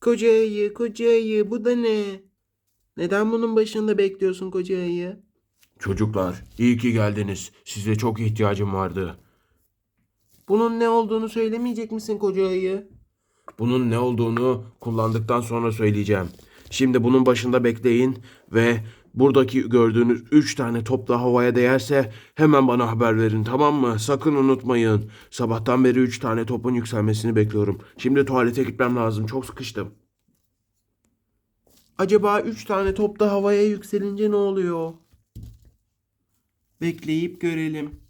Koca ayı, koca ayı bu da ne? Neden bunun başında bekliyorsun koca ayı? Çocuklar, iyi ki geldiniz. Size çok ihtiyacım vardı. Bunun ne olduğunu söylemeyecek misin koca ayı? Bunun ne olduğunu kullandıktan sonra söyleyeceğim. Şimdi bunun başında bekleyin ve buradaki gördüğünüz 3 tane top da havaya değerse hemen bana haber verin tamam mı? Sakın unutmayın. Sabahtan beri 3 tane topun yükselmesini bekliyorum. Şimdi tuvalete gitmem lazım. Çok sıkıştım. Acaba üç tane top da havaya yükselince ne oluyor? Bekleyip görelim.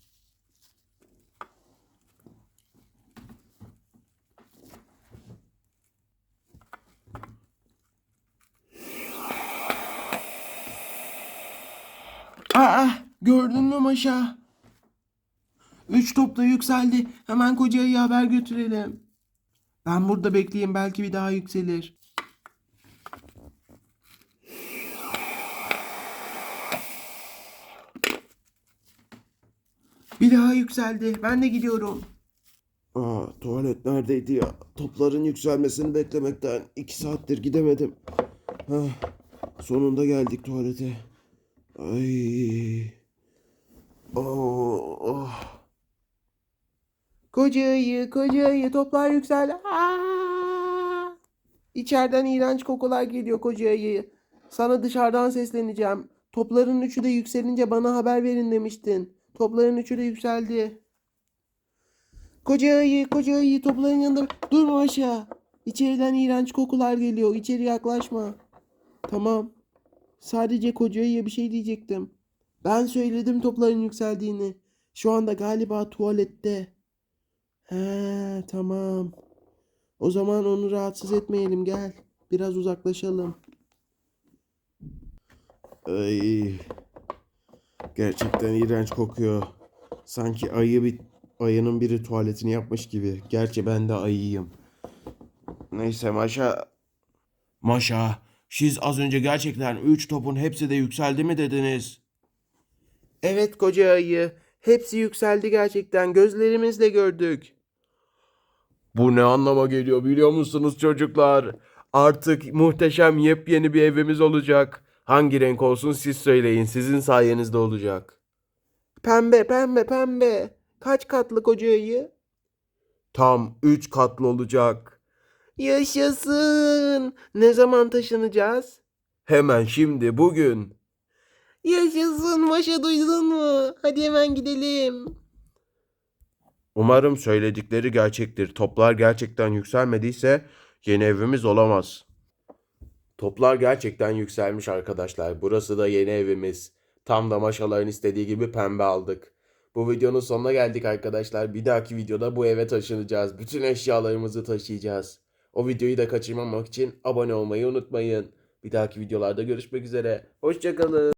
Aa, gördün mü Maşa? Üç top da yükseldi. Hemen kocayı haber götürelim. Ben burada bekleyeyim belki bir daha yükselir. Bir daha yükseldi. Ben de gidiyorum. Aa, tuvalet neredeydi ya? Topların yükselmesini beklemekten 2 saattir gidemedim. Hah, sonunda geldik tuvalete. Ay. Oh, oh. Koca ayı, koca ayı, toplar yükseldi. Aa! İçeriden iğrenç kokular geliyor koca ayı. Sana dışarıdan sesleneceğim. Topların üçü de yükselince bana haber verin demiştin. Topların üçü de yükseldi. Koca ayı, koca ayı, topların yanında durma aşağı. İçeriden iğrenç kokular geliyor. İçeri yaklaşma. Tamam. Sadece koca ayıya bir şey diyecektim. Ben söyledim topların yükseldiğini. Şu anda galiba tuvalette. He, tamam. O zaman onu rahatsız etmeyelim gel. Biraz uzaklaşalım. Ay. Gerçekten iğrenç kokuyor. Sanki ayı bir ayının biri tuvaletini yapmış gibi. Gerçi ben de ayıyım. Neyse Maşa. Maşa, siz az önce gerçekten 3 topun hepsi de yükseldi mi dediniz? Evet koca ayı. Hepsi yükseldi gerçekten. Gözlerimizle gördük. Bu ne anlama geliyor biliyor musunuz çocuklar? Artık muhteşem yepyeni bir evimiz olacak. Hangi renk olsun siz söyleyin. Sizin sayenizde olacak. Pembe, pembe, pembe. Kaç katlı koca ayı? Tam 3 katlı olacak. Yaşasın. Ne zaman taşınacağız? Hemen şimdi bugün. Yaşasın. Maşa duydun mu? Hadi hemen gidelim. Umarım söyledikleri gerçektir. Toplar gerçekten yükselmediyse yeni evimiz olamaz. Toplar gerçekten yükselmiş arkadaşlar. Burası da yeni evimiz. Tam da maşaların istediği gibi pembe aldık. Bu videonun sonuna geldik arkadaşlar. Bir dahaki videoda bu eve taşınacağız. Bütün eşyalarımızı taşıyacağız. O videoyu da kaçırmamak için abone olmayı unutmayın. Bir dahaki videolarda görüşmek üzere. Hoşçakalın.